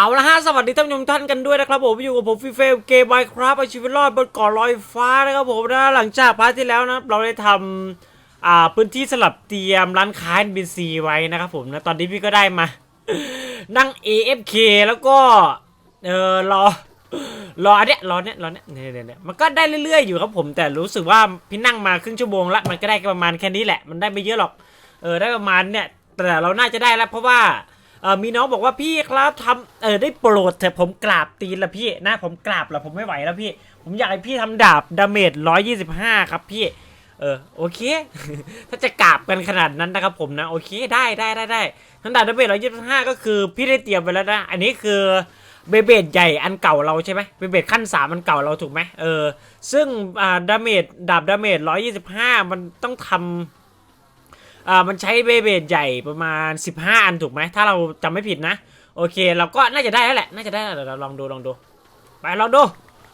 เอาละฮะสวัสดีท่านผู้ชมท่านกันด้วยนะครับผมอยู่กับผมฟีเฟลเกมไมครับเอาชีวิตรอดบนเกาะลอยฟ้านะครับผมนะหลังจากพาร์ทที่แล้วนะเราได้ทำอ่าพื้นที่สลับเตรียมร้านค้า NPC ไว้นะครับผมนะตอนนี้พี่ก็ได้มา นั่ง AFK แล้วก็เออรอรออันเนี้ยรอเนี้ยรอเนี้ยเนี่ยเนี่ยมันก็ได้เรื่อยๆอยู่ครับผมแต่รู้สึกว่าพี่นั่งมาครึ่งชั่วโมงละมันก็ได้ประมาณแค่นี้แหละมันได้ไม่เยอะหรอกเออได้ประมาณเนี่ยแต่เราน่าจะได้แล้วเพราะว่า มีน้องบอกว่าพี่ครับทำเออได้โปรดเถอะผมกราบตีนละพี่นะผมกราบละผมไม่ไหวแล้วพี่ ผมอยากให้พี่ทำดาบดาเมจ125ครับพี่ เออโอเค ถ้าจะกราบกันขนาดนั้นนะครับผมนะโอเคได้ได้ได้ได้ทั้งดาบดาเมจ125ก็คือพี่ได้เตรียมไปแล้วนะ อันนี้คือเบเบดใหญ่อันเก่าเราใช่ไหมเบเบดขั้น3อันเก่าเราถูกไหมเออ ซึ่งอ่าดาเมจดาบดาเมจ125 มันต้องทำ อ่ามันใช้เบเบดใหญ่ประมาณ 15 อันถูกไหมถ้าเราจำไม่ผิดนะ โอเค เราก็น่าจะได้แล้วแหละ น่าจะได้แล้วเดี๋ยวเราลองดูลองดูไปลองดู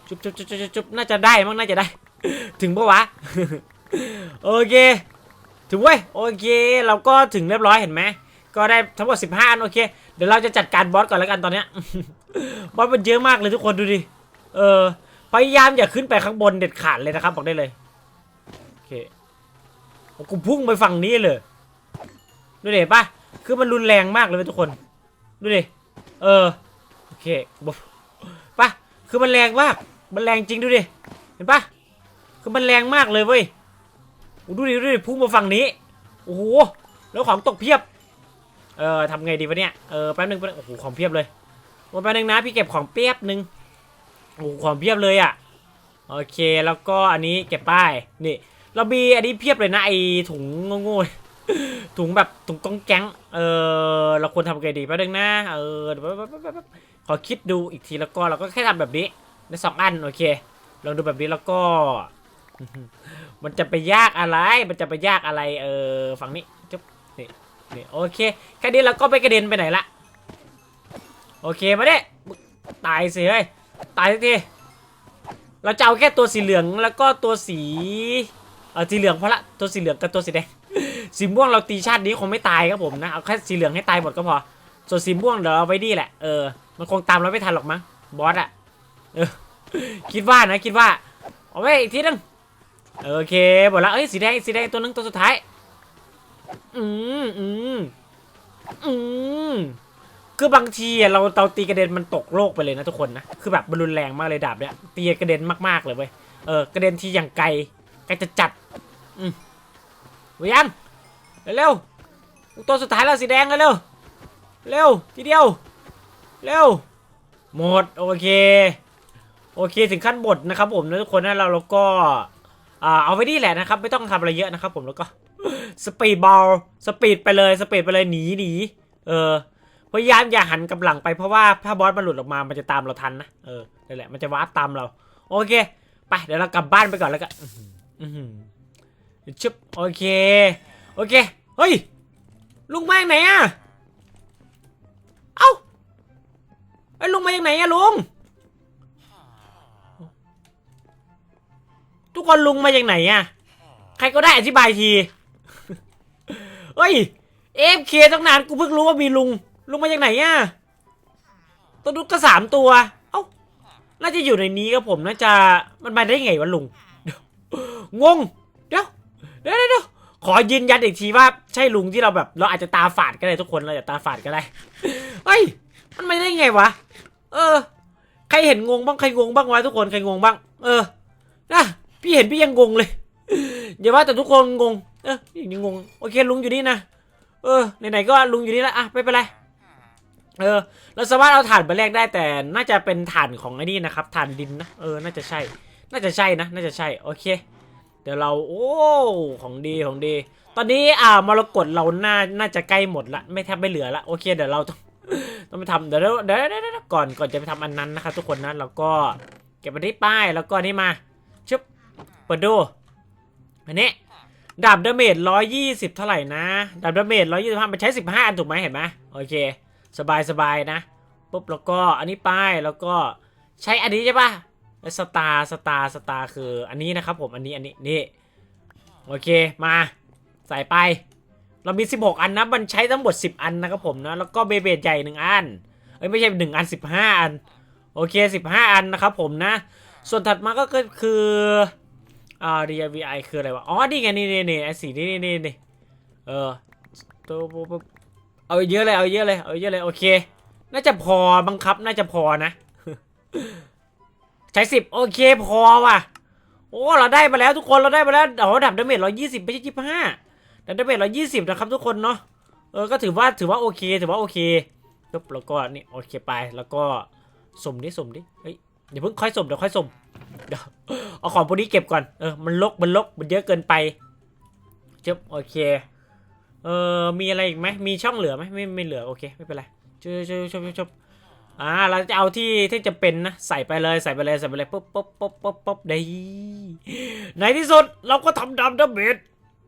จุ๊บจุ๊บจุ๊บจุ๊บจุ๊บน่าจะได้มั้งน่าจะได้ ถึงปะวะโอเค ถึงเว้ยโอเค เราก็ถึงเรียบร้อยเห็นไหมก็ได้ทั้งหมด15 อันโอเค เดี๋ยวเราจะจัดการบอสก่อนแล้วกันตอนเนี้ยบอสมันเยอะมากเลยทุกคนดูดิเออพยายามอย่าขึ้นไปข้างบนเด็ดขาดเลยนะครับบอกได้เลย กูพุ่งไปฝั่งนี้เลย ดูดิป่ะคือมันรุนแรงมากเลยทุกคน ดูดิเออ โอเคบอกป่ะคือมันแรงมาก มันแรงจริงดูดิ เห็นป่ะคือมันแรงมากเลยเว้ยดูดิดูดิพุ่งมาฝั่งนี้ โอ้โห แล้วของตกเพียบ เออทำไงดีวะเนี่ย เออแป๊บนึงแป๊บนึงโอ้โห ของเพียบเลยวันแป๊บนึงนะพี่เก็บของเปียบนึง โอ้โห ของเพียบเลยอะ โอเค แล้วก็อันนี้เก็บป้าย นี่ เรามีอันนี้เพียบเลยนะไอถุงโง่ๆถุงแบบถุงกองแก๊งเออเราควรทำไงดีแป๊บนึงนะเออขอคิดดูอีกทีแล้วก็เราก็แค่ทำแบบนี้ได้สองอันโอเคลองดูแบบนี้แล้วก็ มันจะไปยากอะไร มันจะไปยากอะไร เออฝั่งนี้จุ๊บนี่นี่โอเคแค่นี้เราก็ไปกระเด็นไปไหนละโอเคมาเด้ตายสิเฮ้ยตายสักทีเราจะเอาแค่ตัวสีเหลืองแล้วก็ตัวสี เออสีเหลืองพอละตัวสีเหลืองกับตัวสีแดงสีม่วงเราตีชาตินี้คงไม่ตายครับผมนะเอาแค่สีเหลืองให้ตายหมดก็พอ ส่วนสีม่วงเดี๋ยวเราไว้นี่แหละเออมันคงตามเราไม่ทันหรอกมั้งบอสอะเออคิดว่านะคิดว่าเอาไว้อีกทีนึงโอเคหมดละเอ้ยสีแดงสีแดงตัวนึงตัวสุดท้ายอืมอืมอืมคือบางทีอะเราเราตีกระเด็นมันตกโลกไปเลยนะทุกคนนะคือแบบมันรุนแรงมากเลยดาบเนี่ยตีกระเด็นมากๆเลยเว้ยเออกระเด็นทีอย่างไกล ไกลจะจัดอืมเวียนเร็วตัวสุดท้ายแล้วสีแดงเร็วเร็วทีเดียว เร็ว หมดโอเค โอเคถึงขั้นหมดนะครับผมนะทุกคนนะเราเราก็อ่าเอาไว้นี่แหละนะครับ ไม่ต้องทำอะไรเยอะนะครับผมแล้วก็สปีดบอลสปีดไปเลยสปีดไปเลยหนีหนีเออพยายามอย่าหันกับหลังไปเพราะว่าถ้าบอสมันหลุดออกมามันจะตามเราทันนะเออนั่นแหละมันจะวาร์ปตามเรา โอเค ไปเดี๋ยวเรากลับบ้านไปก่อนแล้วกัน อื้อหืออื้อหือชึบโอเค โอเค เฮ้ย ลุงมาจากไหนอะเอ้าไอ้ยลุงมาจากไหนอะลุง ทุกคนลุงมาจากไหนอะใครก็ได้อธิบายที เฮ้ยเอฟเคตั้งนานกูเพิ่งรู้ว่ามีลุง ลุงมาจากไหนอะตัวนุกก็สามตัว เอ้า น่าจะอยู่ในนี้ครับผม น่าจะ มันมาได้ไงวะลุง งง เดี๋ยวเดี๋ยวเดี๋ยวขอยืนยันอีกทีว่าใช่ลุงที่เราแบบ เราอาจจะตาฝาดก็ได้ทุกคนเราอาจจะตาฝาดก็ได้เฮ้ยมันไมาได้ไงวะ เออ ใครเห็นงงบ้างใครงงบ้างวะทุกคนใครงงบ้าง เออนะพี่เห็นพี่ยังงงเลยอย่าว่าแต่ทุกคนงง เออยังงงโอเคลุงอยู่นี่นะเออไหนๆก็ลุงอยู่นี่แล้วอะไม่เป็นไรเออเราสามารถเอาถ่านไปแลกได้แต่น่าจะเป็นถ่านของไอ้นี่นะครับถ่านดินนะเออน่าจะใช่ น่าจะใช่นะ น่าจะใช่ โอเค เดี๋ยวเรา โอ้ ของดี ของดี ตอนนี้ อ่า มรกตเราน่า น่าจะใกล้หมดละ ไม่แทบไม่เหลือละ โอเค เดี๋ยวเราต้อง ต้องไปทำเดี๋ยวเดี๋ยวเดี๋ยวก่อน ก่อนจะไปทำอันนั้นนะครับทุกคนนะ เราก็ เก็บอันนี้ป้าย แล้วก็นนี่มา ชึบ เปิดดู อันนี้ ดาบดาเมจร้อยยี่สิบเท่าไหร่นะ ดาบดาเมจร้อยยี่สิบห้ามันใช้สิบห้าอันถูกไหมเห็นไหมโอเค สบายสบายนะ ปุ๊บ แล้วก็ อันนี้ป้าย แล้วก็ ใช้อันนี้ใช่ปะ สตาร์สตาร์สตาร์คืออันนี้นะครับผมอันนี้อันนี้นี่โอเคมาใส่ไป เรามี 16 อันนะมันใช้ทั้งหมด 10 อันนะครับผมนะแล้วก็เบเบดใหญ่หนึ่งอันเอ้ยไม่ใช่หนึ่งอันสิบห้าอันโอเคสิบห้าอันนะครับผมนะ ส่วนถัดมาก็คืออ่า DIVI คืออะไรวะอ๋อนี่ไงนี่นี่นี่ไอสีนี่นี่นี่นี่เออตัวปุ๊บเอาเยอะเลยเอาเยอะเลยเอาเยอะเลยโอเค น่าจะพอบังคับน่าจะพอนะ ช้สิบโอเคพอว่ะ โอ้เราได้มาแล้วทุกคนเราได้มาแล้วโอ้ดับดาเมจร้อยยี่สิบไม่ใช่ยี่สิบห้าดับดาเมจร้อยยี่สิบนะครับทุกคนเนาะเออก็ถือว่าถือว่าโอเคถือว่าโอเคปุ๊บแล้วก็นี่โอเคไปแล้วก็สมดิสมดิเฮ้ยเดี๋ยวเพิ่งค่อยสมเดี๋ยวค่อยสมเดี๋ยวเอาของพวกนี้เก็บก่อนเออมันลกมันลกมันเยอะเกินไปเจ็บโอเคเออมีอะไรอีกไหมมีช่องเหลือไหมไม่ไม่เหลือโอเคไม่เป็นไรชุบชุบชุบชุบชุบ อ่าเราจะเอาที่ที่จะเป็นนะใส่ไปเลยใส่ไปเลยใส่ไปเลยปุ๊บปุ๊บปุ๊บปุ๊บปุ๊บได้ในที่สุดเราก็ทำดำดาเมจ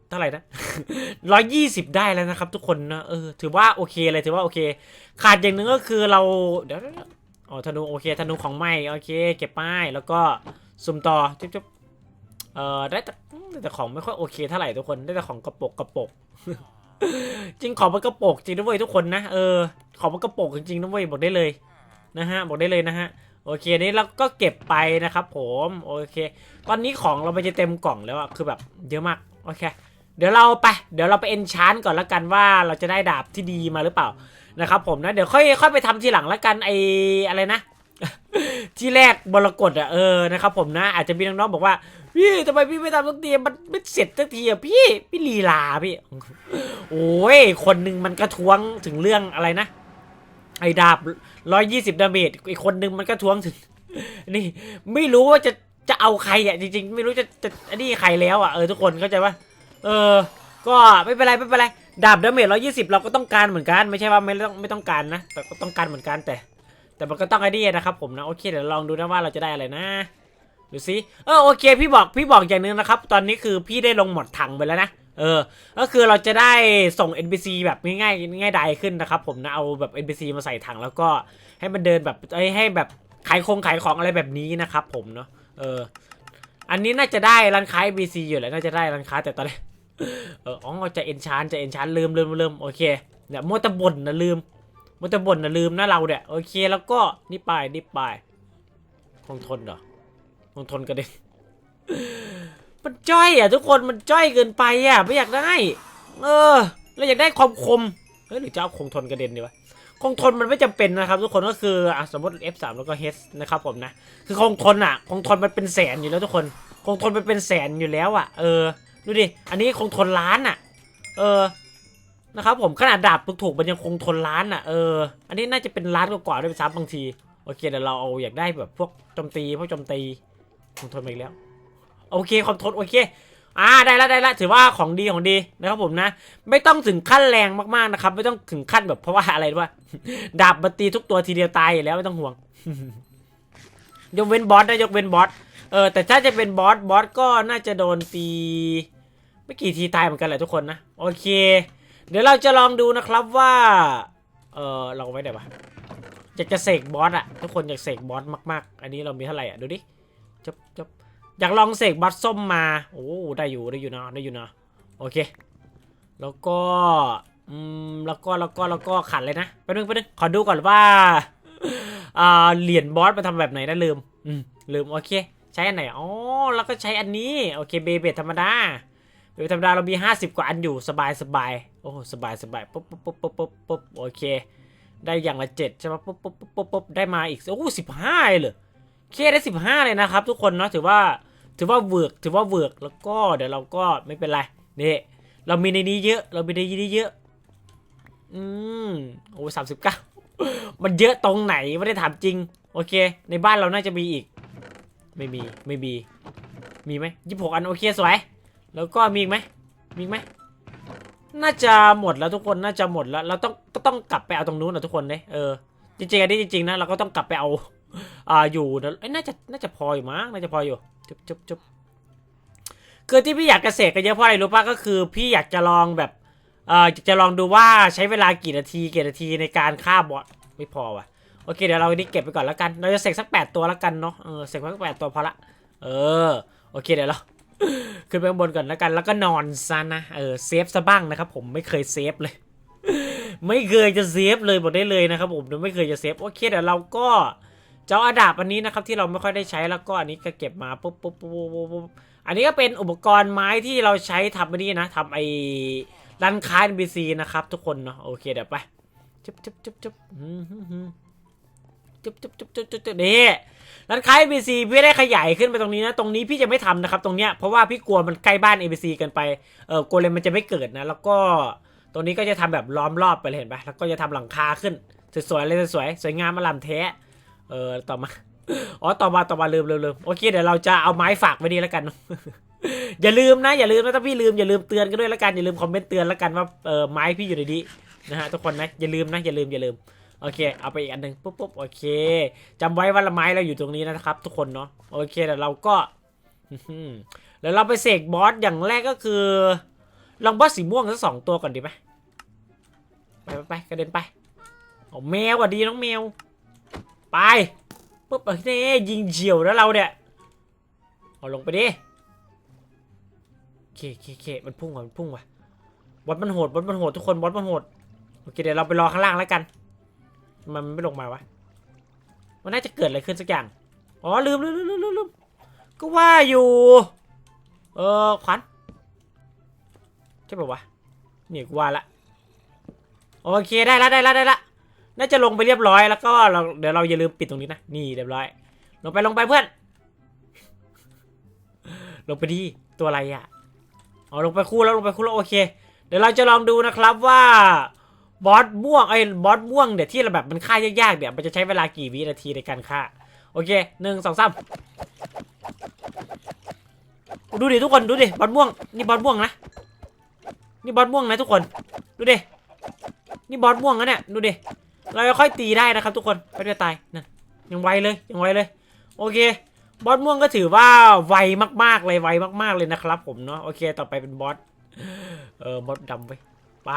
เท่าไหร่นะร้อยยี่สิบได้แล้วนะครับ ทุกคนนะเออถือว่าโอเคเลยถือว่าโอเค ขาดอย่างหนึ่งก็คือเราเดี๋ยวอ๋อธนูโอเคธนูของใหม่โอเค เก็บป้ายแล้วก็สุ่มต่อจุ๊บจุ๊บเอ่อได้แต่ได้แต่ของไม่ค่อยโอเคเท่าไหร่ทุกคนได้แต่ของกระปกกระปกจริงของมันกระปกจริงนะเว้ยทุกคนนะเออของมันกระปกจริงๆนะเว้ยบอกได้เลย นะฮะบอกได้เลยนะฮะโอเคนี้เราก็เก็บไปนะครับ ผมโอเค ตอนนี้ของเราไปจะเต็มกล่องแล้วอะคือแบบเยอะมากโอเค เดี๋ยวเราไป เดี๋ยวเราไปเอนชานก่อนละกันว่าเราจะได้ดาบที่ดีมาหรือเปล่านะครับผมนะเดี๋ยวค่อยค่อยไปทำทีหลังละกันไออะไรนะที่แรกบรกฎอะเออนะครับผมนะ อาจจะมีน้องๆบอกว่า พี่ทำไมพี่ไม่ทำสักทีมันไม่เสร็จสักทีอะพี่พี่ลีลาพี่ โอ้ยคนหนึ่งมันกระท้วงถึงเรื่องอะไรนะ ไอ้ดาบร้อยยี่สิบดาเมจอีกคนนึงมันก็ทวงถึง นี่ ไม่รู้ว่าจะจะเอาใครอะจริง ๆ ไม่รู้จะจะอันนี้ใครแล้วอะเออทุกคนเข้าใจปะเออ ก็ไม่เป็นไรไม่เป็นไรดาบดาเมจร้อยี่สิบเราก็ต้องการเหมือนกัน ไม่ใช่ว่าไม่ต้องไม่ต้องการนะ แต่ก็ต้องการเหมือนกันแต่ แต่มันก็ต้องไอ้นี่นะครับผมนะโอเคเดี๋ยวลองดูนะว่าเราจะได้อะไรนะดูสิเออโอเค พี่บอกพี่บอกอย่างหนึงนะครับ ตอนนี้คือพี่ได้ลงหมดถังไปแล้วนะ เออ ก็คือเราจะได้ส่ง NPC แบบง่ายๆง่ายดายขึ้นนะครับผมนะเอาแบบ NPC มาใส่ถังแล้วก็ให้มันเดินแบบให้แบบขายคงขายของอะไรแบบนี้นะครับผมเนาะเออ อันนี้น่าจะได้ร้านค้า NPC อยู่แหละน่าจะได้ร้านค้าแต่ตอนนี้เอออ๋อจะเอนชานจะเอนชานลืมลืมลืมโอเคเนี่ยมัวแต่บ่นนะลืมมันจะบ่นนะลืมนะเราเนี่ยโอเคแล้วก็นี่ไปนี่ไปคงทนเหรอคงทนกระเด็น มันจ้อยอะทุกคนมันจ้อยเกินไปอะไม่อยากได้ เออเราอยากได้ความคมเฮ้ยหรือจะเอาคงทนกระเด็นดีวะคงทนมันไม่จำเป็นนะครับ ทุกคนก็คืออะสมมติ F3 แล้วก็ H นะครับผมนะคือคงทนอะคงทนมันเป็นแสนอยู่แล้วทุกคนคงทนมันเป็นแสนอยู่แล้วอะเออดูดิอันนี้คงทนล้านอะ เออนะครับผมขนาดดาบถูกๆมันยังคงทนล้านอะเอออันนี้น่าจะเป็นล้านกว่าด้วยซ้ำบางทีโอเคเดี๋ยวเราเอาอยากได้แบบพวกโจมตีพวกโจมตีคงทนมาอีกแล้ว โอเคคอมทนโอเคอ่าได้แล้วได้แล้วถือว่าของดีของดีนะครับผมนะ ไม่ต้องถึงขั้นแรงมากๆนะครับ ไม่ต้องถึงขั้นแบบเพราะว่าอะไรว่าดาบมาตีทุกตัวทีเดียวตายอยู่แล้วไม่ต้องห่วง ยกเว้นบอสนะยกเว้นบอสเออแต่ถ้าจะเป็นบอสบอสก็น่าจะโดนตีไม่กี่ทีตายเหมือนกันแหละทุกคนนะโอเค เดี๋ยวเราจะลองดูนะครับว่า เออเราไว้ไหนวะอยากจะเสกบอสอะทุกคนอยากเสกบอสมาก ๆ อันนี้เรามีเท่าไหร่อะดูดิจบจบ อยากลองเสกบอสส้มมา โอ้ ได้อยู่ ได้อยู่นะ ได้อยู่นะ โอเค แล้วก็ อืม แล้วก็ แล้วก็ แล้วก็ขัดเลยนะ ไปนึงไปนึงขอดูก่อนว่า อ่า เหรียญบอสมาทำแบบไหนนะลืม อืม ลืม โอเค ใช้อันไหน อ๋อ แล้วก็ใช้อันนี้ โอเค เบเบธรรมดา เบเบธรรมดาเรามี 50 กว่าอันอยู่ สบายสบาย โอ้ สบายสบายปุ๊บปุ๊บปุ๊บปุ๊บปุ๊บปุ๊บโอเค ได้อย่างละเจ็ดใช่ไหมปุ๊บปุ๊บปุ๊บปุ๊บปุ๊บได้มาอีก โอ้สิบห้าเลยเคได้สิบห้าเลยนะครับ ทุกคนเนาะ ถือว่า ถือว่าเวิร์กถือว่าเวิร์กแล้วก็เดี๋ยวเราก็ไม่เป็นไรนี่เรามีในนี้เยอะเรามีในนี้เยอะ อืมโอ้สามสิบเก้ามันเยอะตรงไหนไม่ได้ถามจริง โอเค ในบ้านเราน่าจะมีอีก ไม่มีไม่มี มีไหมยี่สิบหกอันโอเคสวย แล้วก็มีอีกไหมมีอีกไหมน่าจะหมดแล้วทุกคนน่าจะหมดแล้ว เราต้องก็ต้องกลับไปเอาตรงนู้นนะทุกคนเลยเออจริงๆอันนี้จริงๆนะเราก็ต้องกลับไปเอา อ่าอยู่นะเอ้น่าจะน่าจะพออยู่มั้งน่าจะพออยู่ จบจบจบคือที่พี่อยากเกษตรกันเยอะเพราะอะไรรู้ป่ะก็คือ พี่อยากจะลองแบบเอ่อจะลองดูว่าใช้เวลากี่นาทีกี่นาทีในการฆ่าบอสไม่พอว่ะโอเคเดี๋ยวเราอันนี้เก็บไปก่อนแล้วกัน เราจะเสกสักแปดตัวแล้วกันเนาะเออเสกสักแปดตัวพอละเออโอเคเดี๋ยวเราขึ้นไปข้างบนก่อนแล้วกัน แล้วก็นอนซะนะเออเซฟซะบ้างนะครับผมไม่เคยเซฟเลย ไม่เคยจะเซฟเลยบอกได้เลยนะครับผมไม่เคยจะเซฟโอเคเดี๋ยวเราก็ จอาอาดาบอันนี้นะครับที่เราไม่ค่อยได้ใช้แล้วก็อันนี้ก็เก็บมาปุ๊บปุ๊บปุ๊บปุ๊บปุ๊บอันนี้ก็เป็นอุปกรณ์ไม้ที่เราใช้ทำอันนี้นะทำไอ้ร้านค้า NPC นะครับ ทุกคนเนาะโอเคเดี๋ยวไปจุ๊บจุ๊บจุ๊บจุ๊บอืมฮึ่มจุ๊บจุ๊บจุ๊บจุ๊บจุ๊บจุ๊บนี่ร้านค้า NPC พี่ได้ขยายขึ้นไปตรงนี้นะ ตรงนี้พี่จะไม่ทำนะครับ ตรงเนี้ยเพราะว่าพี่กลัวมันใกล้บ้าน NPC เกันไปเออโกเลมมันจะไม่เกิดนะ แล้วก็ตรงนี้ก็จะทำแบบล้อมรอบไปเลยเห็นปะแล้วก็จะทำหลังคาขึ้นสวยๆเลยสวยๆสวยงามมาลำแท้ เออต่อมาอ๋อต่อมาต่อมาลืมลืมลืมโอเคเดี๋ยวเราจะเอาไม้ฝากไว้ดีแล้วกัน อย่าลืมนะ อย่าลืมนะถ้าพี่ลืมอย่าลืมเตือนกันด้วยแล้วกันอย่าลืมคอมเมนต์เตือนแล้วกันว่าเออไม้พี่อยู่ในนี้นะฮะทุกคนนะอย่าลืมนะอย่าลืมอย่าลืมโอเค เอาไปอีกอันหนึ่งปุ๊บปุ๊บโอเคจำไว้ว่าละไม้เราอยู่ตรงนี้นะครับ ทุกคนเนาะโอเคเดี๋ยวเราก็แล้วเราไปเสกบอสอย่างแรกก็คือ ลองบอสสีม่วงสักสองตัวก่อนดีไหมไปไปไปกระเด็นไปเอาแมวอะดีน้องแมว ไปปุ๊บเอ้เน่ยิงเฉียวแล้วเราเนี่ยเอาลงไปดิเคเคเคมันพุ่งว่ะมันพุ่งว่ะบอสมันโหดบอสมันโหดทุกคนบอสมันโหดโอเคเดี๋ยวเราไปรอข้างล่างแล้วกัน มันไม่ลงมาวะมันน่าจะเกิดอะไรขึ้นสักอย่างอ๋อลืมลืมลืมลืมก็ว่าอยู่ เออขวัญใช่ป่าวะนี่กูว่าละโอเคได้แล้วได้แล้วได้แล้ว น่าจะลงไปเรียบร้อยแล้วก็เราเดี๋ยวเราอย่าลืมปิดตรงนี้นะ นี่เรียบร้อย ลงไปลงไปเพื่อน ลงไปดีตัวอะไรอะเอาลงไปคู่แล้วลงไปคู่แล้วโอเค เดี๋ยวเราจะลองดูนะครับว่าบอสม่วงไอ้บอสม่วงเดี๋ยวที่เราแบบมันฆ่ายากๆเดี๋ยมันจะใช้เวลากี่วินาทีในการฆ่าโอเคหนึ่งสองสามดูดิทุกคนดูดิบอสม่วงนี่บอสม่วงนะนี่บอสม่วงนะทุกคนดูดินี่บอสม่วงนะเนี่ยดูดิ เราค่อยตีได้นะครับทุกคนไม่ได้ตายนั่นยังไวเลยยังไวเลย โอเค บอสม่วงก็ถือว่าไวมากๆเลยไวมากๆเลยนะครับ ผมเนาะโอเค ต่อไปเป็นบอสเออบอสดำไปไป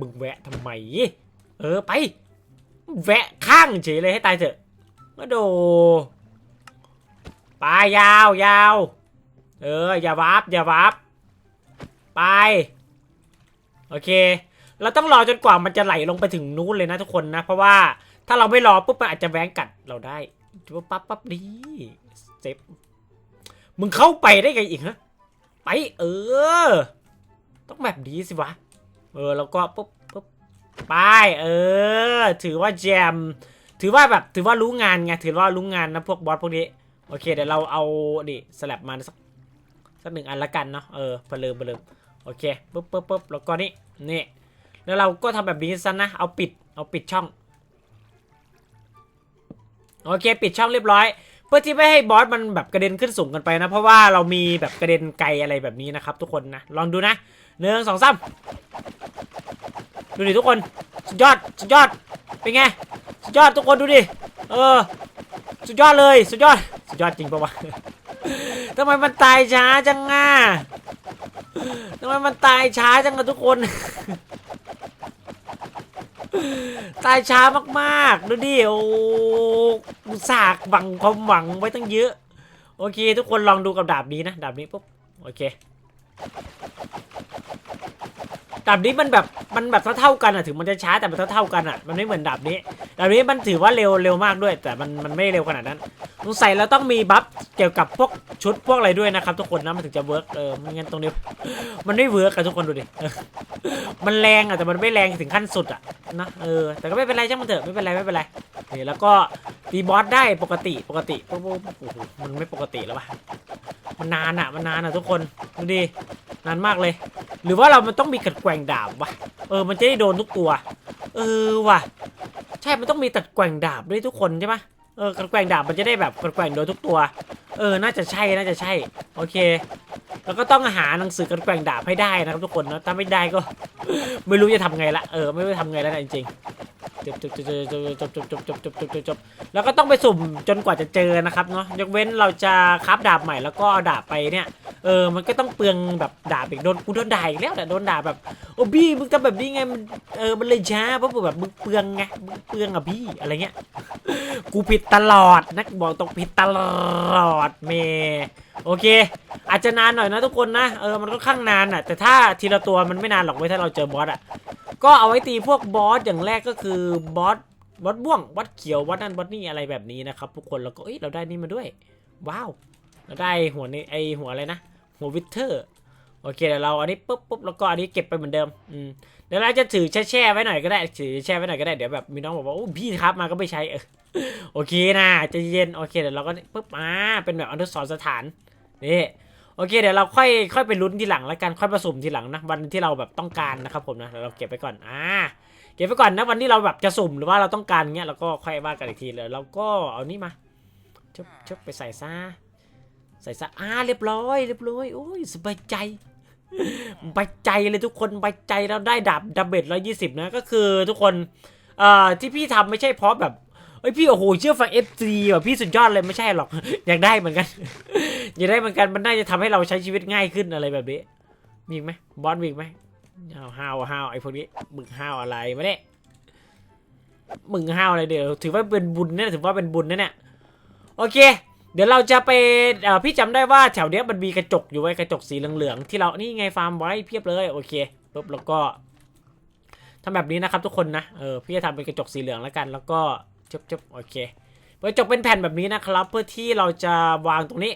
บึงแวะทำไมเออไป แวะข้างเฉยเลยให้ตายเถอะมาดไปยาวยาวเอออย่าวาร์ปอย่าวาร์ปไป โอเค เราต้องรอจนกว่ามันจะไหลลงไปถึงนู้นเลยนะทุกคนนะ เพราะว่าถ้าเราไม่รอปุ๊บมันอาจจะแหวงกัดเราได้ปั๊บปั๊บปั๊บดีเซฟมึงเข้าไปได้ไงอีกฮะไปเออ ต้องแบบนี้สิวะ เออแล้วก็ปุ๊บปุ๊บไปเออ ถือว่าแจม ถือว่าแบบถือว่ารู้งานไงถือว่ารู้งานนะพวกบอสพวกนี้โอเคเดี๋ยวเราเอาดิสลับมาสักสักหนึ่งอันละกันเนาะเออเพลิมเพลิมโอเคปุ๊บปุ๊บปุ๊บแล้วก็นี่นี่ แล้วเราก็ทำแบบนี้ซะนะ เอาปิด เอาปิดช่อง โอเค ปิดช่องเรียบร้อย เพื่อที่ไม่ให้บอสมันแบบกระเด็นขึ้นสูงกันไปนะ เพราะว่าเรามีแบบกระเด็นไกลอะไรแบบนี้นะครับ ทุกคนนะ ลองดูนะหนึ่งสองสามดูดิทุกคน สุดยอด สุดยอด เป็นไง สุดยอดทุกคนดูดิ เออ สุดยอดเลย สุดยอด สุดยอดจริงปะวะทำไมมันตายช้าจังอะทำไมมันตายช้าจังอะทุกคน ตายช้ามากๆ ดูดิ โอ้อุตสากหวังความหวังไว้ตั้งเยอะ โอเค ทุกคนลองดูกับดาบนี้นะ ดาบนี้ปุ๊บ โอเค ดาบนี้มันแบบมันแบบเท่าๆกันอะถึงมันจะช้าแต่มันเท่าๆกันอะมันไม่เหมือนดาบนี้ดาบนี้มันถือว่าเร็วเร็วมากด้วย แต่มันมันไม่เร็วขนาดนั้นสงสัยเราต้องมีบัฟเกี่ยวกับพวกชุดพวกอะไรด้วยนะครับทุกคนนะมันถึงจะเวิร์กเออไม่งั้นตรงนี้ มันไม่เวิร์กอะทุกคนดูดิมันแรงอะแต่มันไม่แรงถึงขั้นสุดอะนะเออแต่ก็ไม่เป็นไรช่างมันเถอะไม่เป็นไรไม่เป็นไรนี่แล้วก็ตีบอสได้ปกติปกติโอ้โหมันไม่ปกติแล้ววะมันนานอะมันนานอะทุกคนดูดินานมากเลย หรือว่าเรามันต้องมีกัดแกวงดาบวะเออมันจะได้โดนทุกตัว เออว่ะใช่มันต้องมีตัดแกว่งดาบด้วยทุกคนใช่ปะเออกัดแกว่งดาบมันจะได้แบบกัดแกว่งโดนทุกตัว เออน่าจะใช่น่าจะใช่ โอเค แล้วก็ต้องหาหนังสือกันแกว่งดาบให้ได้นะครับทุกคนนะถ้าไม่ได้ก็ ไม่รู้จะทำไงละเออไม่รู้จะทำไงแล้วนะจริง จบจบจบจบจบจบจบจบจบจบจบจบแล้วก็ต้องไปสุ่มจนกว่าจะเจอนะครับเนาะยกเว้นเราจะคราฟดาบใหม่แล้วก็ดาบไปเนี่ยเออมันก็ต้องเปลืองแบบดาบอีกโดนกูโดนด่าอีกแล้วแต่โดนด่าแบบโอ้บี้มึงทำแบบนี้ไงมันเออมันเลยช้าเพราะแบบมึงเปลืองไงมึงเปลืองอะพี่อะไรเงี้ยกูผิดตลอดนะบอกต้องผิดตลอดเมโอเค อาจจะนานหน่อยนะทุกคนนะเออมันก็ข้างนานอะแต่ถ้าทีละตัวมันไม่นานหรอกเว้ยถ้าเราเจอบอสอะก็เอาไว้ตีพวกบอสอย่างแรกก็คือบอสบอสบ่วงบอสเขียวบอสนั่นบอสนี่อะไรแบบนี้นะครับทุกคนแล้วก็เอ้ยเราได้นี่มาด้วย ว้าว เราได้หัวนี่ไอหัวอะไรนะ หัววิเทอร์ โอเคเดี๋ยวเราอันนี้ปุ๊บปุ๊บแล้วก็อันนี้เก็บไปเหมือนเดิมอืมเดี๋ยวเราจะถือแช่แช่ไว้หน่อยก็ได้ถือแช่ไว้หน่อยก็ได้เดี๋ยวแบบมีน้องบอกว่าโอ้พี่ครับมาก็ไม่ใช้เออโอเคนะจะเย็นโอเคเดี๋ยวเราก็ปุ๊บอ่าเป็นแบบอนุสรสถานนี่โอเคเดี๋ยวเราค่อยค่อยไปลุ้นทีหลังแล้วกันค่อยผสมทีหลังนะวันที่เราแบบต้องการนะครับผมนะเราเก็บไปก่อนอ่าเก็บไปก่อนนะวันที่เราแบบจะสุ่มหรือว่าเราต้องการเงี้ยเราก็ค่อยว่ากันอีกทีเลยเราก็เอานี่มาชบชบไปใส่ซะใส่ซะอ่าเรียบร้อยเรียบร้อยโอ้ยสบายใจ สบใจเลยทุกคนสบใจเราได้ดาบดับเบิลร้อยยี่สิบนะก็คือทุกคนเอ่อที่พี่ทำไม่ใช่เพราะแบบเอ้ยพี่โอ้โหเชื่อฟังเอฟซีแบบพี่สุดยอดเลยไม่ใช่หรอก อยากได้เหมือนกัน อยากได้เหมือนกันมันน่าจะทำให้เราใช้ชีวิตง่ายขึ้นอะไรแบบนี้มีไหมบอสมีกไหมห้าวห้าวห้าวไอ้พวกนี้มึงห้าวอะไรมาเนี่ยมึงห้าวอะไรเดี๋ยวถือว่าเป็นบุญเนี่ยถือว่าเป็นบุญนะเนี่ยโอเค เดี๋ยวเราจะไปพี่จำได้ว่าแถวเนี้ยมันมีกระจกอยู่ไว้กระจกสีเหลืองๆที่เรานี่ไงฟาร์มไว้เพียบเลยโอเคปุ๊บแล้วก็ทำแบบนี้นะครับทุกคนนะเออพี่จะทำเป็นกระจกสีเหลืองแล้วกัน แล้วก็จบจบโอเคกระจกเป็นแผ่นแบบนี้นะครับ เพื่อที่เราจะวางตรงนี้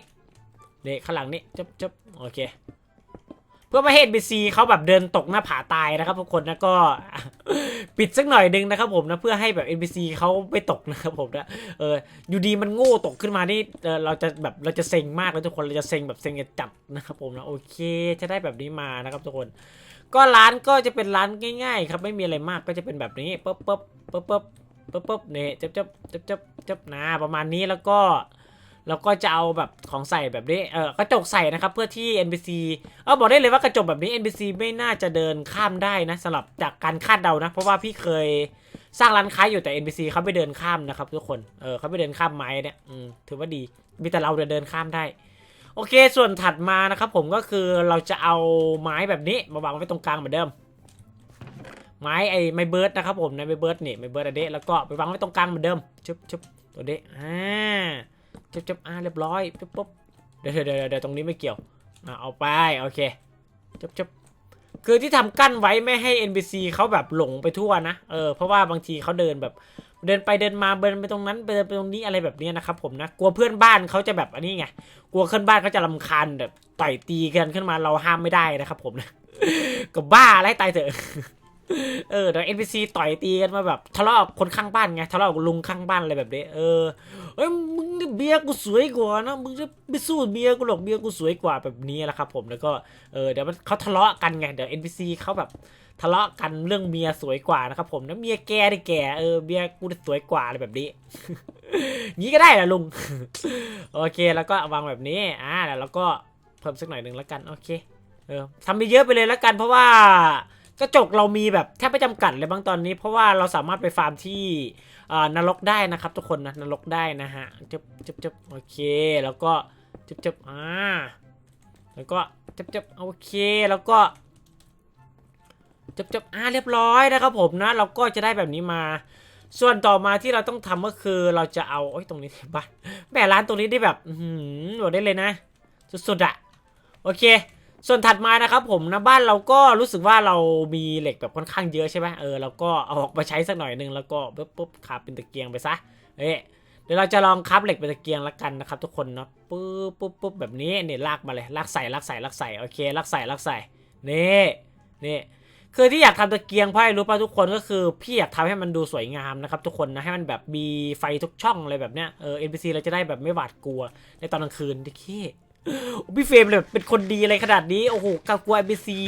เนี่ข้างหลังนี้จบจบโอเค เพื่อไม่ให้ NPC เขาแบบเดินตกหน้าผาตายนะครับทุกคนนะก็ปิดสักหน่อยหนึงนะครับผมนะเพื่อให้แบบ NPC เขาไม่ตกนะครับผมนะเอออยู่ดีมันโง่ตกขึ้นมานี่เราจะแบบเราจะเซ็งมากเลยทุกคนเราจะเซ็งแบบเซ็งจัดนะครับผมนะโอเค จะได้แบบนี้มานะครับทุกคน ก็ร้านก็จะเป็นร้านง่าย ๆ ครับไม่มีอะไรมากก็จะเป็นแบบนี้ปุ๊บปุ๊บปุ๊บปุ๊บปุ๊บปุ๊บเนี่ยจับจับจับจับจับนะประมาณนี้แล้วก็ แล้วก็จะเอาแบบของใส่แบบนี้ เออกระจกใส่นะครับ เพื่อที่ NPC เออบอกได้เลยว่ากระจกแบบนี้ NPC ไม่น่าจะเดินข้ามได้นะสำหรับจากการคาดเดานะ เพราะว่าพี่เคยสร้างร้านค้าอยู่แต่ NPC เขาไม่เดินข้ามนะครับทุกคน เออเขาไม่เดินข้ามไม้เนี่ยอืมถือว่าดี มีแต่เราเดินข้ามได้ โอเค ส่วนถัดมานะครับผมก็คือเราจะเอาไม้แบบนี้มาวางไว้ตรงกลางเหมือนเดิม ไม้ไอ้ไม้เบิร์ดนะครับผมในไม้เบิร์ดนี่ไม้เบิร์ดอันเดะแล้วก็ไปวางไว้ตรงกลางเหมือนเดิมชุบชุบตัวเดะอ่า ชุบชุบอ่าเรียบร้อยปุ๊บปุ๊บเดี๋ยวเดี๋ยวเดี๋ยวเดี๋ยวตรงนี้ไม่เกี่ยวอ่าเอาไปโอเคชุบชุบคือที่ทำกั้นไว้ไม่ให้ NPC เขาแบบหลงไปทั่วนะเออเพราะว่าบางทีเขาเดินแบบเดินไปเดินมาเดินไปตรงนั้นไปเดินไปตรงนี้อะไรแบบนี้นะครับผมนะกลัวเพื่อนบ้านเขาจะแบบอันนี้ไงกลัวเพื่อนบ้านเขาจะรำคาญแบบต่อยตีกันขึ้นมาเราห้ามไม่ได้นะครับผมนะก็บ้าอะไรตายเถอะ เออเดี๋ยว NPC ต่อยตีกันมาแบบทะเลาะกับคนข้างบ้านไงทะเลาะกับลุงข้างบ้านอะไรแบบนี้ เออเอ้ยมึงเบียร์กูสวยกว่านะมึงจะไม่สู้เบียร์กูหรอกเบียร์กูสวยกว่าแบบนี้แหละครับผมแล้วก็เออเดี๋ยวมันเขาทะเลาะกันไงเดี๋ยว NPC เขาแบบทะเลาะกันเรื่องเมียสวยกว่านะครับผมนะเมียแกได้แก่เออเบียกูสวยกว่าอะไรแบบนี้งี้ก็ได้แหละลุง โอเคแล้วก็วางแบบนี้อ่าแล้วก็เพิ่มสักหน่อยหนึ่งแล้วกันโอเคเออทำไปเยอะไปเลยแล้วกันเพราะว่า กระจกเรามีแบบแทบไม่จำกัดเลยบางตอนนี้ เพราะว่าเราสามารถไปฟาร์มที่นรกได้นะครับ ทุกคนนะนรกได้นะฮะจบจบจบโอเค แล้วก็จบจบอ่าแล้วก็จบจบโอเคแล้วก็จบจบอ่าเรียบร้อยนะครับผมนะ เราก็จะได้แบบนี้มาส่วนต่อมาที่เราต้องทำก็คือเราจะเอาโอ้ยตรงนี้บ้านแม่ร้านตรงนี้ได้แบบ อือหือบอกได้เลยนะ สุดๆอะโอเค ส่วนถัดมานะครับผมนะบ้านเราก็รู้สึกว่าเรามีเหล็กแบบค่อนข้างเยอะใช่ไหมเออเราก็เอาออกมาใช้สักหน่อยหนึงแล้วก็ปุ๊บปุ๊บขาบเป็นตะเกียงไปซะเอ๊ะเดี๋ยวเราจะลองคับเหล็กเป็นตะเกียงละกันนะครับ ทุกคนเนาะปุ๊บปุ๊บปุ๊บแบบนี้เนี่ยลากมาเลยลากใส่ลากใส่ลากใส่โอเคลากใส่ลากใส่นี่นี่คือที่อยากทำตะเกียงเพราะอะไรรู้ป่ะทุกคนก็คือพี่อยากทำให้มันดูสวยงามนะครับทุกคนนะให้มันแบบมีไฟทุกช่องอะไรแบบเนี้ยเออ NPC เราจะได้แบบไม่หวาดกลัวในตอนกลางคืนดิขี้ พี่เฟรมเลยเป็นคนดีอะไรขนาดนี้ โอ้โหกากลัวไอพีซี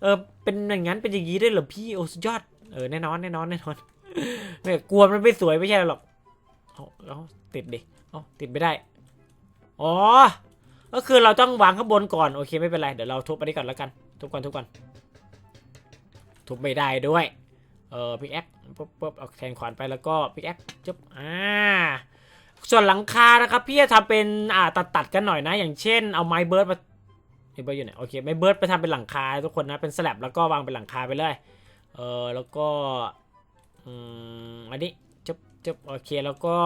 เออเป็นอย่างนั้นเป็นอย่างนี้ได้เหรอพี่โอ้สุดยอดเออแน่นอนแน่นอนแน่นอนไม่ยกลัวมันไม่สวยไม่ใช่หรอกเอาเอาติดดิเอาติดไม่ได้ อ๋อ ก็คือเราต้องวางข้างบนก่อนโอเคไม่เป็นไรเดี๋ยวเราทุบไปนี้ก่อนแล้วกัน ทุบก่อนทุบก่อนทุบไม่ได้ด้วย เออพิกแอคปุ๊บปุ๊บเอาแทนขวานไปแล้วก็พิกแอคจุ๊บอ่า ส่วนหลังคานะครับพี่จะทำเป็นอ่าตัดตัดๆกันหน่อยนะ อย่างเช่นเอาไม้เบิร์ดมาไม้เบิร์ดอยู่ไหนโอเคไม้เบิร์ดไปทำเป็นหลังคาทุกคนนะเป็นสลับแล้วก็วางเป็นหลังคาไปเลยเออแล้วก็อืมอันนี้จบจบโอเคแล้วก็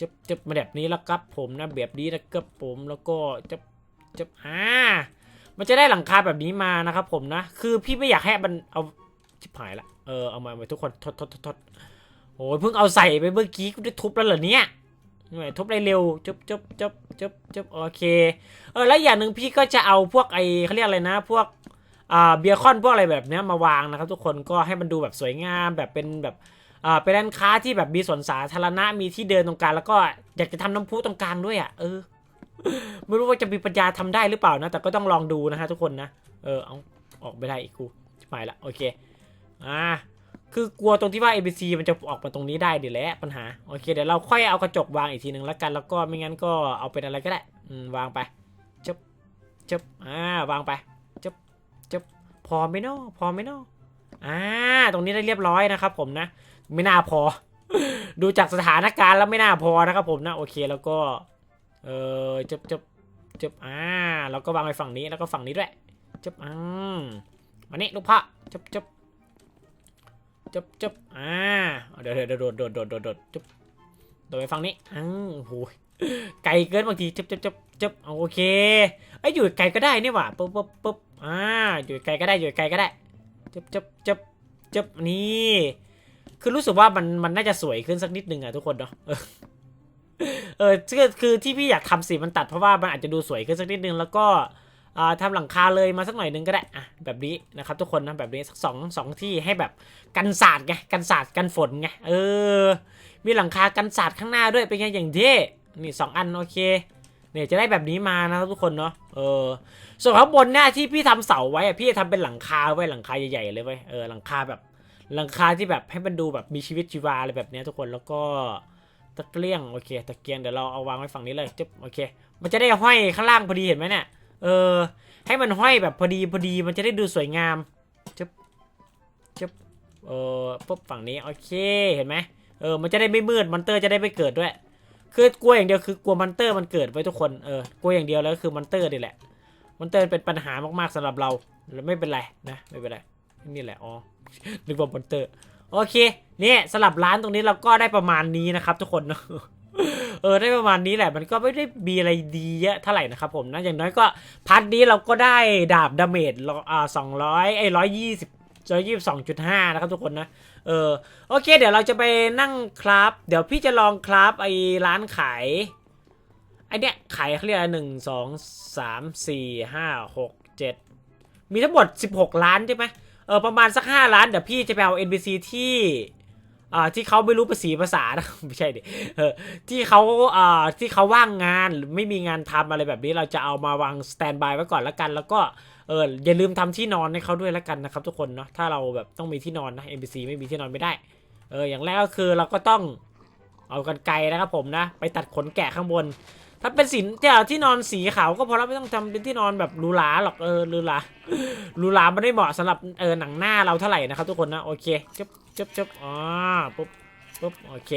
จบจบมาแบบนี้แล้วครับผมนะแบบนี้นะครับผมแล้วก็จบจบอ่ามันจะได้หลังคาแบบนี้มานะครับผมนะ คือพี่ไม่อยากให้มันเอาชิบหายละเออเอามาเอามาทุกคนทดทดทดทดโอ้ยเพิ่งเอาใส่ไปเมื่อกี้กูได้ทุบแล้วเหรอเนี่ย หน่วยทุบได้เร็วจบจบจบจบจบโอเค เออแล้วอย่างหนึ่งพี่ก็จะเอาพวกไอเขาเรียกอะไรนะ พวกอ่าเบียคอนพวกอะไรแบบเนี้ยมาวางนะครับ ทุกคนก็ให้มันดูแบบสวยงามแบบเป็นแบบอ่าเป็นร้านค้าที่แบบมีสวนสาธารณะมีที่เดินตรงกลางแล้วก็อยากจะทำน้ำพุตรงกลางด้วยอะเออไม่รู้ว่าจะมีปัญญาทำได้หรือเปล่านะ แต่ก็ต้องลองดูนะฮะทุกคนนะเออเอาออกไม่ได้อีกกูชิบหายละโอเคอ่า คือกลัวตรงที่ว่า ABC มันจะออกมาตรงนี้ได้ดิแหละปัญหา โอเค เดี๋ยวเราค่อยเอากระจกวางอีกทีหนึ่งแล้วกัน แล้วก็ไม่งั้นก็เอาเป็นอะไรก็ได้อืมวางไปจบจบอ่าวางไปจบจบพอไหมเนาะพอไหมเนาะอ่า ตรงนี้ได้เรียบร้อยนะครับผมนะ ไม่น่าพอ ดูจากสถานการณ์แล้วไม่น่าพอนะครับผมนะ โอเคแล้วก็ เออจบจบจบอ่าเราก็วางไว้ฝั่งนี้แล้วก็ฝั่งนี้ด้วยจบอืมมานี่ลูกพ่อจบจบ จบจบอ่าเดี๋ยวเดี๋ยวโดดโดดโดดโดดโดดจบโดดไปฝั่งนี้อืมโอ้โหไกลเกินบางทีจบจบจบจบเอาโอเคไอ้อยู่ไกลก็ได้นี่หว่าปุ๊บปุ๊บปุ๊บอ่าอยู่ไกลก็ได้อยู่ไกลก็ได้จบจบจบจบนี่คือรู้สึกว่ามันมันน่าจะสวยขึ้นสักนิดนึงอะทุกคนเนาะเออเออคือคือที่พี่อยากทำสีมันตัดเพราะว่ามันอาจจะดูสวยขึ้นสักนิดนึงแล้วก็ อ่าทำหลังคาเลยมาสักหน่อยนึงก็ได้อะแบบนี้นะครับทุกคนนะแบบนี้สักสองสองที่ให้แบบกันสาดไงกันสาดกันฝนไงเออ มีหลังคากันสาดข้างหน้าด้วยเป็นไงอย่างเท่นี่สองอันโอเคเนี่ยจะได้แบบนี้มานะทุกคนเนาะ เออ ส่วนข้างบนเนี่ยที่พี่ทำเสาไว้อะพี่จะทำเป็นหลังคาไว้หลังคาใหญ่ๆเลยไว้เออหลังคาแบบหลังคาที่แบบให้มันดูแบบมีชีวิตชีวาอะไรแบบนี้ทุกคนแล้วก็ตะเกียงโอเคตะเกียงเดี๋ยวเราเอาวางไว้ฝั่งนี้เลยจุ๊บโอเค มันจะได้ห้อยข้างล่างพอดีเห็นไหมเนี่ย เออ ให้มันห้อยแบบพอดีพอดีมันจะได้ดูสวยงามจุ๊บจุ๊บเออปุ๊บฝั่งนี้โอเคเห็นไหมเออมันจะได้ไม่มืดมอนเตอร์จะได้ไม่เกิดด้วย คือกลัวอย่างเดียวคือกลัวมอนเตอร์มันเกิดไว้ทุกคนเออกลัวอย่างเดียวแล้วคือมอนเตอร์นี่แหละมอนเตอร์เป็นปัญหามากๆสำหรับเราแล้วไม่เป็นไรนะไม่เป็นไรนี่แหละอ๋อนึกว่ามอนเตอร์โอเคเนี่ยสลับร้านตรงนี้เราก็ได้ประมาณนี้นะครับทุกคนเนอะ เออได้ประมาณนี้แหละมันก็ไม่ได้มีอะไรดีเยอะเท่าไหร่นะครับผมนะอย่างน้อยก็พาร์ทนี้เราก็ได้ดาบดาเมจอ่าสองร้อยไอ้ร้อยยี่สิบร้อยยี่สิบสองจุดห้านะครับทุกคนนะเออโอเค เดี๋ยวเราจะไปนั่งคราฟเดี๋ยวพี่จะลองคราฟไอ้ร้านขายไอเนี้ยขายเขาเรียกหนึ่งสองสามสี่ห้าหกเจ็ดมีทั้งหมดสิบหกล้านใช่ไหมเออประมาณสักห้าล้านเดี๋ยวพี่จะไปเอา NPC ที่ อ่าที่เขาไม่รู้ภาษีภาษานะไม่ใช่ดิเออที่เขาอ่าที่เขาว่างงานหรือไม่มีงานทำอะไรแบบนี้เราจะเอามาวางสแตนบายไว้ก่อนแล้วกัน แล้วก็เอออย่าลืมทำที่นอนให้เขาด้วยแล้วกันนะครับทุกคนเนาะถ้าเราแบบต้องมีที่นอนนะ NPC ไม่มีที่นอนไม่ได้เอออย่างแรกก็คือเราก็ต้องเอากันไกลนะครับผมนะ ไปตัดขนแกะข้างบน ถ้าเป็นสินที่ที่นอนสีขาวก็พอแล้วไม่ต้องทำเป็นที่นอนแบบหรูหราหรอกเออหรูหราหรูหราไม่ได้เหมาะสำหรับเออหนังหน้าเราเท่าไหร่นะครับทุกคนนะโอเคจบ จบจบอ๋อปุ๊บปุ๊บโอเค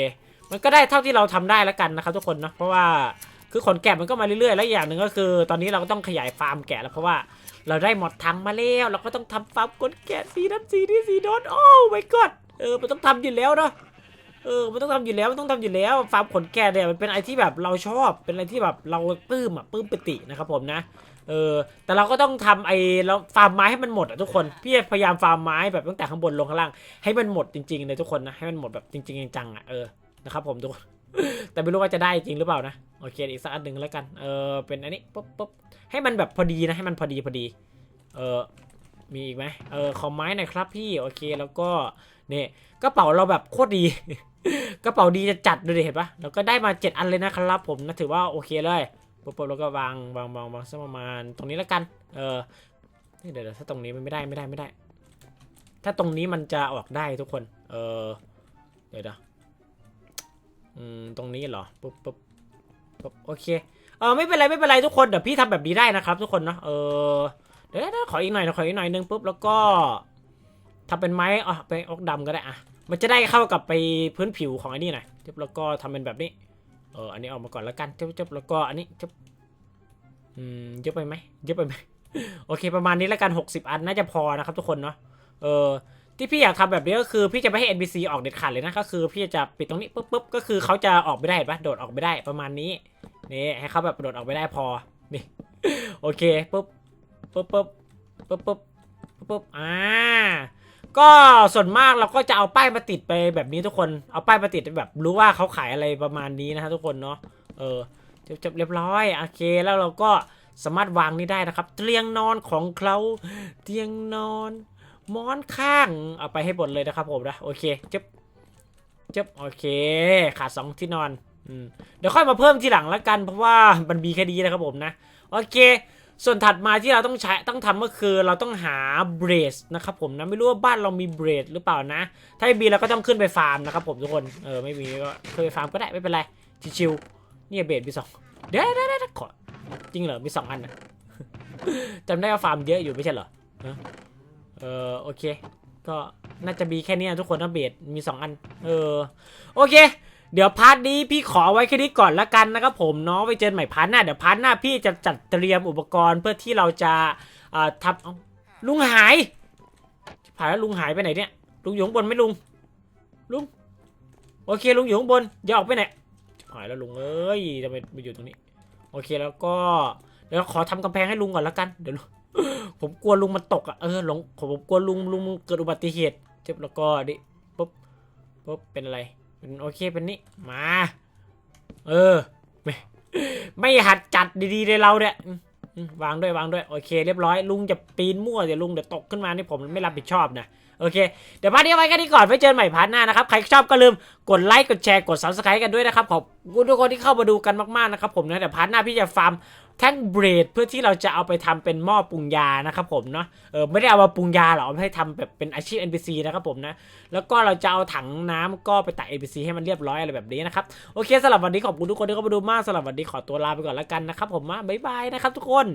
มันก็ได้เท่าที่เราทำได้แล้วกันนะครับทุกคนเนาะเพราะว่าคือขนแกะมันก็มาเรื่อยๆ แล้วอย่างหนึ่งก็คือ ตอนนี้เราก็ต้องขยายฟาร์มแกะแล้วเพราะว่าเราได้หมดทั้งมาแล้วเราก็ต้องทำฟาร์มขนแกะสีนั้นสีนี้สีโน้นโอ้ไม่กดเออมันต้องทำอยู่แล้วเนาะ เออมันต้องทำอยู่แล้วมันต้องทำอยู่แล้วฟาร์มขนแกะเนี่ยมันเป็นอะไรที่แบบเราชอบเป็นอะไรที่แบบเราปลื้มอะปลื้มปิตินะครับผมนะเออแต่เราก็ต้องทำไอ้แล้วฟาร์มไม้ให้มันหมดอะทุกคนพี่พยายามฟาร์มไม้แบบตั้งแต่ข้างบนลงข้างล่างให้มันหมดจริงๆเลยทุกคนนะให้มันหมดแบบจริงๆจังๆอะเออนะครับผมทุกคนแต่ไม่รู้ว่าจะได้จริงหรือเปล่านะโอเคอีกสักอันหนึ่งแล้วกันเออเป็นอันนี้ปุ๊บปุ๊บให้มันแบบพอดีนะให้มันพอดีพอดีเออมีอีกไหมเออขอไม้หน่อยครับพี่โอเคแล้วก็ นี่ยกระเป๋าเราแบบโคตรดี กระเป๋าดีจะจัดดูดิเห็นปะเราก็ได้มาเจ็ดอันเลยนะครับผมนะถือว่าโอเคเลยปุ๊บปุ๊บแล้วก็วางวางวางวางสักประมาณตรงนี้แล้วกัน เออเดี๋ยวเดี๋ยวถ้าตรงนี้มันไม่ได้ไม่ได้ไม่ได้ ถ้าตรงนี้มันจะออกได้ทุกคน เออเดี๋ยวเดี๋ยวอืมตรงนี้เหรอปุ๊บปุ๊บปุ๊บโอเคเออไม่เป็นไรไม่เป็นไรทุกคนเดี๋ยวพี่ทำแบบนี้ได้นะครับ ทุกคนเนาะเออเดี๋ยวเดี๋ยวขออีกหน่อยนะขออีกหน่อยนึงปุ๊บแล้วก็ ทำเป็นไม้อะเป็นออกดำก็ได้อะมันจะได้เข้ากับไปพื้นผิวของไอ้นี่หน่อยปุ๊บแล้วก็ทำเป็นแบบนี้ เออ อันนี้ออกมาก่อนแล้วกันจบจบแล้วก็อันนี้จบอืมเยอะไปไหมเยอะไปไหมโอเค ประมาณนี้แล้วกัน 60 อันน่าจะพอนะครับทุกคนเนาะ เออ ที่พี่อยากทำแบบนี้ก็คือพี่จะไม่ให้ NPC ออกเด็ดขาดเลยนะ ก็คือพี่จะปิดตรงนี้ปุ๊บปุ๊บก็คือเขาจะออกไม่ได้เห็นปะโดดออกไม่ได้ประมาณนี้ นี่ให้เขาแบบโดดออกไม่ได้พอ นี่ โอเคปุ๊บปุ๊บปุ๊บปุ๊บปุ๊บปุ๊บปุ๊บอ่า ก็ส่วนมากเราก็จะเอาป้ายมาติดไปแบบนี้ทุกคน เอาป้ายมาติดแบบรู้ว่าเขาขายอะไรประมาณนี้นะฮะทุกคนเนาะ เออจบจบเรียบร้อยโอเคแล้วเราก็สามารถวางนี่ได้นะครับ เตียงนอนของเขาเตียงนอนหมอนข้างเอาไปให้หมดเลยนะครับผมนะโอเคจบจบโอเค ขาดสองที่นอนอเดี๋ยวค่อยมาเพิ่มทีหลังละกันเพราะว่ามันมีแค่ดีนะครับผมนะ โอเค ส่วนถัดมาที่เราต้องใช้ต้องทำก็คือเราต้องหาเบรสนะครับผมนะไม่รู้ว่าบ้านเรามีเบรสหรือเปล่านะ ถ้าไม่มีเราก็ต้องขึ้นไปฟาร์มนะครับผมทุกคนเออไม่มีก็ขึ้นไปฟาร์มก็ได้ไม่เป็นไรชิวๆเนี่ยเบรสมีสองเดี๋ยวเดี๋ยวเดี๋ยวขอจริงเหรอมีสองอันนะจำได้ว่าฟาร์มเยอะอยู่ไม่ใช่เหรอเออโอเค ก็น่าจะมีแค่นี้ทุกคนนะเบรสมีสองอัน เออโอเค เดี๋ยวพาร์ทนี้พี่ขอไว้แค่นี้ก่อนละกันนะครับผมเนาะไปเจอใหม่พาร์ทหน้าเดี๋ยวพาร์ทหน้าพี่จะจัดเตรียมอุปกรณ์เพื่อที่เราจะอ่าทำลุงหายผ่านแล้วลุงหายไปไหนเนี่ยลุงอยู่ข้างบนไหมลุงลุงโอเคลุงอยู่ข้างบนอย่าออกไปไหนหายแล้วลุงเอ้ยทำไมมาอยู่ตรงนี้ โอเคแล้วก็เดี๋ยวขอทำกำแพงให้ลุงก่อนละกันเดี๋ยวผมกลัวลุงมันตกอะเออหลงผมกลัวลุงลุงเกิดอุบัติเหตุเจ็บแล้วก็ดิปุ๊บปุ๊บเป็นอะไร เป็นโอเคเป็นนี่มา เออ ไม่ไม่หัดจัดดีๆเลยเราเนี่ยวางด้วยวางด้วยโอเคเรียบร้อยลุงจะปีนมั่วเดี๋ยวลุงเดี๋ยวตกขึ้นมานี่ผมไม่รับผิดชอบนะโอเค เดี๋ยวพาร์ทนี้ไว้แค่นี้ก่อนไว้เจอใหม่พาร์ทหน้านะครับ ใครชอบก็ลืมกดไลค์กดแชร์กด subscribe กันด้วยนะครับขอบคุณทุกคนที่เข้ามาดูกันมากๆนะครับผมนะเดี๋ยวพาร์ทหน้าพี่จะฟาร์ม แท่งเบรดเพื่อที่เราจะเอาไปทำเป็นหม้อปรุงยานะครับผมเนาะเออไม่ได้เอามาปรุงยาหรอกเอาไปให้ทำแบบเป็นอาชีพ NPC นะครับผมนะแล้วก็เราจะเอาถังน้ำก็ไปตัก NPC ให้มันเรียบร้อยอะไรแบบนี้นะครับโอเคสำหรับวันนี้ขอบคุณทุกคนที่เข้ามาดูมากสำหรับวันนี้ขอตัวลาไปก่อนแล้วกันนะครับผมมาบ๊ายบายนะครับทุกคน